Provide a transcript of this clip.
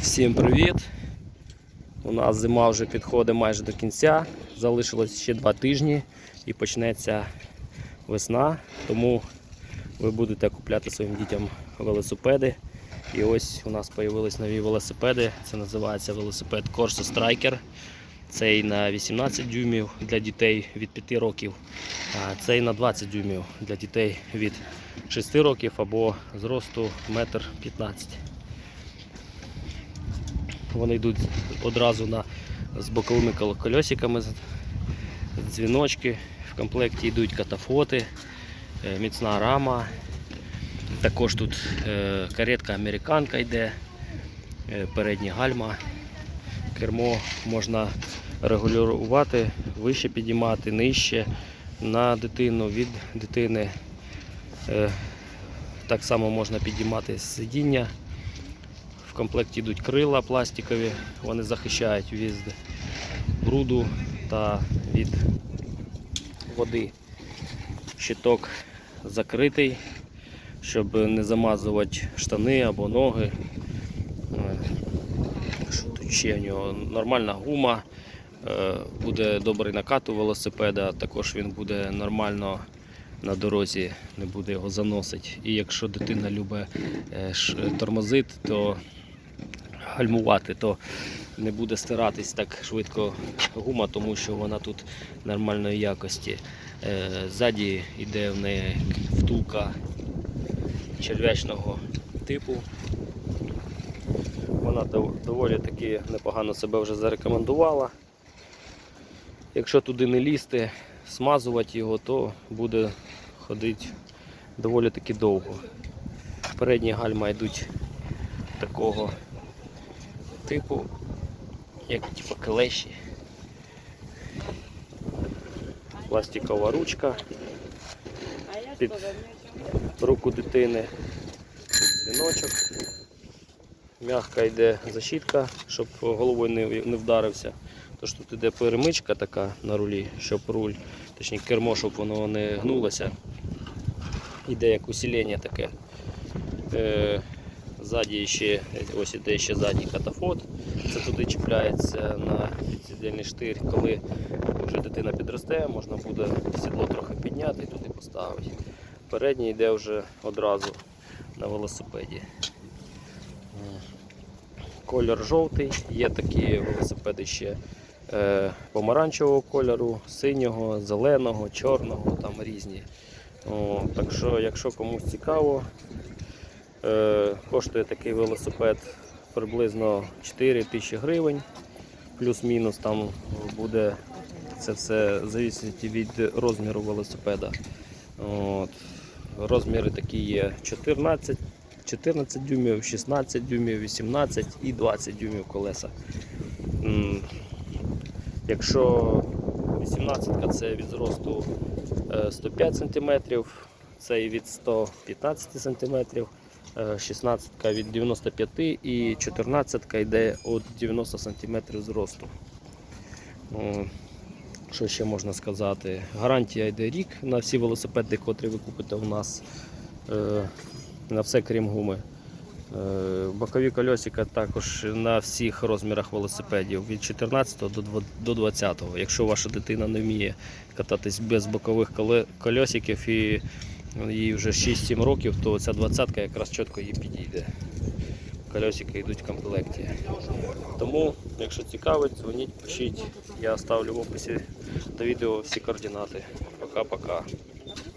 Всім привіт! У нас зима вже підходить майже до кінця. Залишилось ще два тижні і почнеться весна. Тому ви будете купляти своїм дітям велосипеди. І ось у нас з'явились нові велосипеди. Це називається велосипед Corsa Striker. Цей на 18 дюймів для дітей від 5 років, а цей на 20 дюймів для дітей від 6 років або зросту 1,15 м. Вони йдуть одразу на, з боковими кол- кольосиками, дзвіночки. В комплекті йдуть катафоти, е, міцна рама. Також тут е, каретка американка йде, е, передні гальма. Кермо можна регулювати, вище підіймати, нижче на дитину, від дитини. Так само можна підіймати сидіння. Комплекті йдуть крила пластикові, вони захищають від бруду та від води. Щиток закритий, щоб не замазувати штани або ноги. Е, Що тут ще в нього? Нормальна гума, е, буде добрий накат у велосипеда, також він буде нормально на дорозі, не буде його заносити. І якщо дитина любить е, тормозити, то гальмувати, то не буде стиратись так швидко гума, тому що вона тут нормальної якості. Е, Ззаді йде в неї втулка черв'ячного типу. Вона доволі таки непогано себе вже зарекомендувала. Якщо туди не лізти, смазувати його, то буде ходити доволі таки довго. Передні гальма йдуть такого типу, як типу клеші. Пластикова ручка під руку дитини, дзвіночок. Мягка йде защітка, щоб головою не, вдарився. Тож тут йде перемичка така на рулі, щоб руль, точніше кермо, щоб воно не гнулося. Іде як усилення таке. Ззаді ще, ось іде ще задній катафот. Це туди чіпляється на підсідельний штир. Коли вже дитина підросте, можна буде сідло трохи підняти і туди поставити. Передній йде вже одразу на велосипеді. Колір жовтий, є такі велосипеди ще е, помаранчевого кольору, синього, зеленого, чорного, там різні. О, так що, якщо комусь цікаво, коштує такий велосипед приблизно 4 тисячі гривень, плюс-мінус там буде це все залежить від розміру велосипеда. От. Розміри такі є 14, 14 дюймів, 16 дюймів, 18 і 20 дюймів колеса. Якщо 18 це від зросту е, 105 см, цей від 115 см, 16 від 95 і 14 йде від 90 см зросту. Що ще можна сказати? Гарантія йде рік на всі велосипеди, котрі ви купите у нас. Е, На все крім гуми. Е, Бокові кольосика також на всіх розмірах велосипедів від 14 до 20. Якщо ваша дитина не вміє кататись без бокових коле- кольосиків і їй вже 6-7 років, то ця 20 якраз чітко їй підійде. Кольосики йдуть в комплекті. Тому, якщо цікавить, дзвоніть, пишіть. Я ставлю в описі до відео всі координати. Пока-пока.